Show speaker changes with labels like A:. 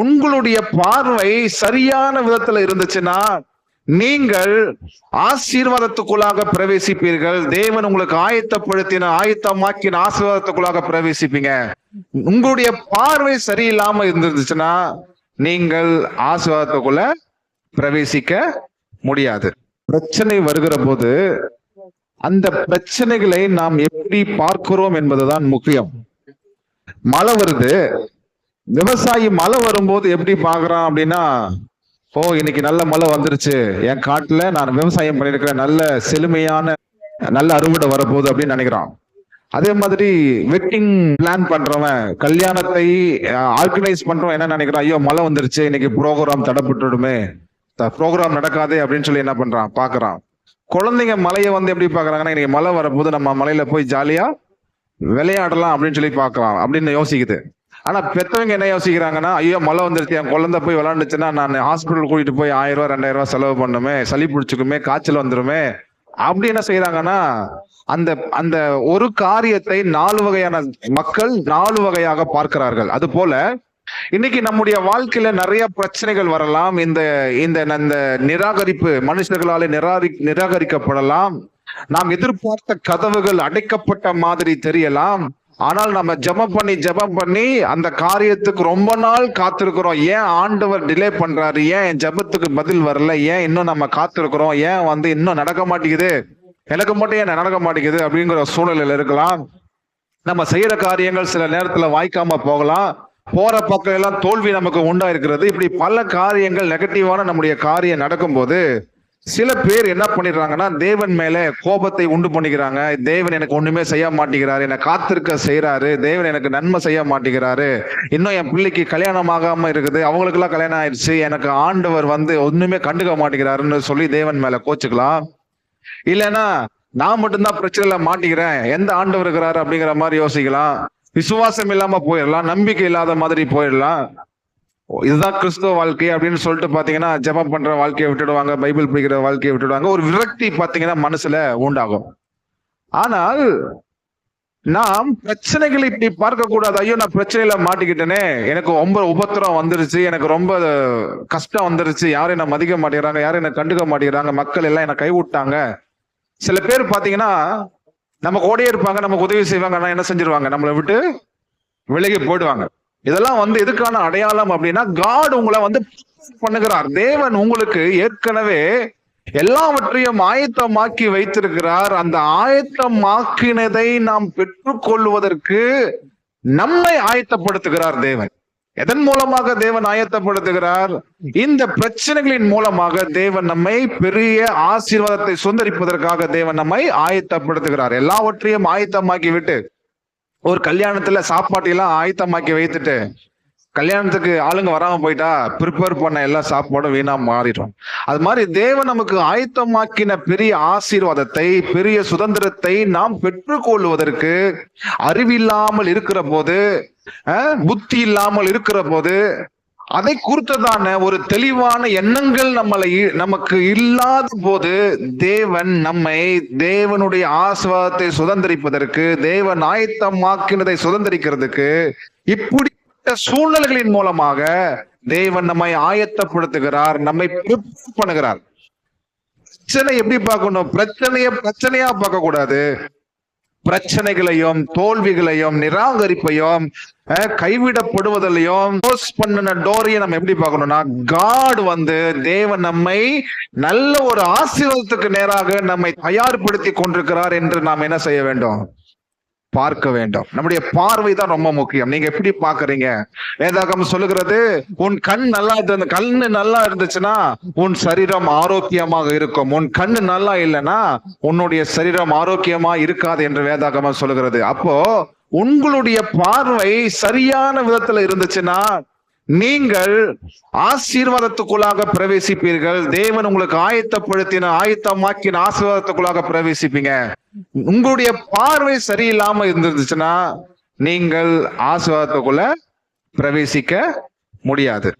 A: உங்களுடைய பார்வை சரியான விதத்துல இருந்துச்சுன்னா நீங்கள் ஆசீர்வாதத்துக்குள்ளாக பிரவேசிப்பீர்கள். தேவன் உங்களுக்கு ஆயத்தப்படுத்தின ஆயத்தமாக்கின ஆசீர்வாதத்துக்குள்ளாக பிரவேசிப்பீங்க. உங்களுடைய பார்வை சரியில்லாம இருந்துச்சுன்னா நீங்கள் ஆசீர்வாதத்துக்குள்ள பிரவேசிக்க முடியாது. பிரச்சனை வருகிற போது அந்த பிரச்சனைகளை நாம் எப்படி பார்க்கிறோம் என்பதுதான் முக்கியம். மழை வருது விவசாயி மழை வரும்போது எப்படி பாக்குறான் அப்படின்னா ஓ இன்னைக்கு நல்ல மழை வந்துருச்சு. என் காட்டுல நான் விவசாயம் பண்ணிருக்கிறேன் நல்ல செழுமையான நல்ல அறுவடை வரப்போகுது அப்படின்னு நினைக்கிறான். அதே மாதிரி வெட்டிங் பிளான் பண்றவன் கல்யாணத்தை ஆர்கனைஸ் பண்றவன் என்ன நினைக்கிறான் ஐயோ மழை வந்துருச்சு இன்னைக்கு ப்ரோக்ராம் தடைப்பட்டுடுமே ப்ரோக்ராம் நடக்காதே அப்படின்னு சொல்லி என்ன பண்றான் பாக்குறான் குழந்தைங்க மலையை வந்து எப்படி பாக்குறாங்கன்னா இன்னைக்கு மழை வரப்போது நம்ம மலையில போய் ஜாலியா விளையாடலாம் அப்படின்னு சொல்லி பாக்கலாம் அப்படின்னு யோசிக்குது. ஆனா பெத்தவங்க என்ன யோசிக்கிறாங்கன்னா ஐயோ மழை வந்துருச்சு என் குழந்தை போய் விளையாண்டுச்சுன்னா நான் ஹாஸ்பிட்டல் கூட்டிட்டு போய் ஆயிரம் ரூபா ரெண்டாயிரம் ரூபாய் செலவு பண்ணுமே சளி பிடிச்சுக்குமே காய்ச்சல் வந்துருமே. அப்படி என்ன செய்யறாங்கன்னா அந்த அந்த ஒரு காரியத்தை நாலு வகையான மக்கள் நாலு வகையாக பார்க்கிறார்கள். அது போல இன்னைக்கு நம்முடைய வாழ்க்கையில நிறைய பிரச்சனைகள் வரலாம். இந்த இந்த இந்த நிராகரிப்பு மனுஷர்களாலே நிராகரி நிராகரிக்கப்படலாம். நாம் எதிர்பார்த்த கதவுகள் அடைக்கப்பட்ட மாதிரி தெரியலாம். ஆனால் நம்ம ஜெபம் பண்ணி ஜெபம் பண்ணி அந்த காரியத்துக்கு ரொம்ப நாள் காத்திருக்கிறோம். ஏன் ஆண்டவர் டிலே பண்றாரு? ஏன் என் ஜெபத்துக்கு பதில் வரல? ஏன் இன்னும் நம்ம காத்திருக்கிறோம்? ஏன் வந்து இன்னும் நடக்க மாட்டேங்குது? எனக்கு மட்டும் ஏன் நடக்க மாட்டேங்குது அப்படிங்கிற சூழ்நிலையில இருக்கலாம். நம்ம செய்யற காரியங்கள் சில நேரத்துல வாய்க்காம போகலாம். போற பக்கம் எல்லாம் தோல்வி நமக்கு உண்டா இருக்கிறது இப்படி பல காரியங்கள் நெகட்டிவான நம்முடைய காரியம் நடக்கும்போது சில பேர் என்ன பண்ணிடுறாங்கன்னா தேவன் மேல கோபத்தை உண்டு பண்ணிக்கிறாங்க. தேவன் எனக்கு ஒண்ணுமே செய்ய மாட்டேங்கிறாரு. என்னை காத்திருக்க செய்யறாரு தேவன் எனக்கு நன்மை செய்ய மாட்டேங்கிறாரு. இன்னும் என் பிள்ளைக்கு கல்யாணம் ஆகாம இருக்குது. அவங்களுக்கு எல்லாம் கல்யாணம் ஆயிடுச்சு. எனக்கு ஆண்டவர் வந்து ஒண்ணுமே கண்டுக்க மாட்டேங்கிறாருன்னு சொல்லி தேவன் மேல கோச்சுக்கலாம். இல்லைன்னா நான் மட்டும்தான் பிரச்சனையில மாட்டிக்கிறேன். எந்த ஆண்டவர் இருக்கிறாரு அப்படிங்கிற மாதிரி யோசிக்கலாம். விசுவாசம் இல்லாம போயிடலாம். நம்பிக்கை இல்லாத மாதிரி போயிடலாம். இதுதான் கிறிஸ்துவ வாழ்க்கை அப்படின்னு சொல்லிட்டு பாத்தீங்கன்னா ஜெபம் பண்ற வாழ்க்கையை விட்டுடுவாங்க பைபிள் படிக்கிற வாழ்க்கையை விட்டுடுவாங்க. ஒரு விரக்தி பாத்தீங்கன்னா மனசுல உண்டாகும். ஆனால் நாம் பிரச்சனைகளை இப்படி பார்க்க கூடாது ஐயோ நான் பிரச்சனையில மாட்டிக்கிட்டேனே. எனக்கு ரொம்ப உபத்திரம் வந்துருச்சு. எனக்கு ரொம்ப கஷ்டம் வந்துருச்சு. யாரும் என்ன மதிக்க மாட்டேங்கிறாங்க. யாரும் என்ன கண்டுக்க மாட்டேங்கிறாங்க. மக்கள் எல்லாம் என்ன கைவிட்டாங்க. சில பேர் பாத்தீங்கன்னா நம்ம கூடயே இருப்பாங்க நமக்கு உதவி செய்வாங்க ஆனா என்ன செஞ்சிருவாங்க? நம்மளை விட்டு விலகி போயிடுவாங்க. இதெல்லாம் வந்து எதுக்கான அடையாளம் அப்படின்னா காட் உங்களை வந்து பண்ணுகிறார். தேவன் உங்களுக்கு ஏற்கனவே எல்லாவற்றையும் ஆயத்தமாக்கி வைத்திருக்கிறார். அந்த ஆயத்தமாக்கினதை நாம் பெற்றுக்கொள்வதற்கு நம்மை ஆயத்தப்படுத்துகிறார் தேவன். எதன் மூலமாக தேவன் ஆயத்தப்படுத்துகிறார்? இந்த பிரச்சனைகளின் மூலமாக தேவன் நம்மை பெரிய ஆசீர்வாதத்தை சுந்தரிப்பதற்காக தேவன் நம்மை ஆயத்தப்படுத்துகிறார். எல்லாவற்றையும் ஆயத்தமாக்கி விட்டு ஒரு கல்யாணத்துல சாப்பாட்டையெல்லாம் ஆயத்தமாக்கி வைத்துட்டு கல்யாணத்துக்கு ஆளுங்க வராம போயிட்டா ப்ரிப்பேர் பண்ண எல்லா சாப்பாடும் வீணா மாறிடும். அது மாதிரி தேவன் நமக்கு ஆயத்தமாக்கின பெரிய ஆசீர்வாதத்தை பெரிய சுதந்திரத்தை நாம் பெற்றுக்கொள்வதற்கு அறிவில்லாமல் இருக்கிற போது புத்தி இல்லாமல் இருக்கிற போது அதை குறித்ததான ஒரு தெளிவான எண்ணங்கள் நம்மளை நமக்கு இல்லாத போது தேவன் நம்மை தேவனுடைய ஆஸ்வாதத்தை சுதந்திரிப்பதற்கு தேவன் ஆயத்தமாக்கினதை சுதந்திரிக்கிறதுக்கு இப்படிப்பட்ட சூழ்நிலைகளின் மூலமாக தேவன் நம்மை ஆயத்தப்படுத்துகிறார் நம்மை பண்ணுகிறார். பிரச்சனை எப்படி பார்க்கணும்? பிரச்சனைய பிரச்சனையா பார்க்க கூடாது பிரச்சனைகளையும் தோல்விகளையும் நிராகரிப்பையும் அஹ், கைவிடப்படுவதிலையும் க்ளோஸ் பண்ணின டோரையும் நம்ம எப்படி பார்க்கணும்னா காட் வந்து தேவன் நம்மை நல்ல ஒரு ஆசீர்வாதத்துக்கு நேராக நம்மை தயார்படுத்தி கொண்டிருக்கிறார் என்று நாம் என்ன செய்ய வேண்டும்? பார்க்க வேண்டும். நம்முடைய பார்வை தான் ரொம்ப முக்கியம். நீங்க எப்படி பாக்குறீங்க வேதாகம் சொல்லுகிறது உன் கண் நல்லா இருந்த கண்ணு நல்லா இருந்துச்சுன்னா உன் சரீரம் ஆரோக்கியமாக இருக்கும். உன் கண்ணு நல்லா இல்லைன்னா உன்னுடைய சரீரம் ஆரோக்கியமா இருக்காது என்று வேதாகமம் சொல்லுகிறது. அப்போ உங்களுடைய பார்வை சரியான விதத்துல இருந்துச்சுன்னா நீங்கள் ஆசீர்வாதத்துக்குள்ளாக பிரவேசிப்பீர்கள். தேவன் உங்களுக்கு ஆயத்தப்படுத்தின ஆயத்தமாக்கின ஆசீர்வாதத்துக்குள்ளாக பிரவேசிப்பீங்க. உங்களுடைய பார்வை சரியில்லாம இருந்துச்சுன்னா நீங்கள் ஆசீர்வாதத்துக்குள்ள பிரவேசிக்க முடியாது.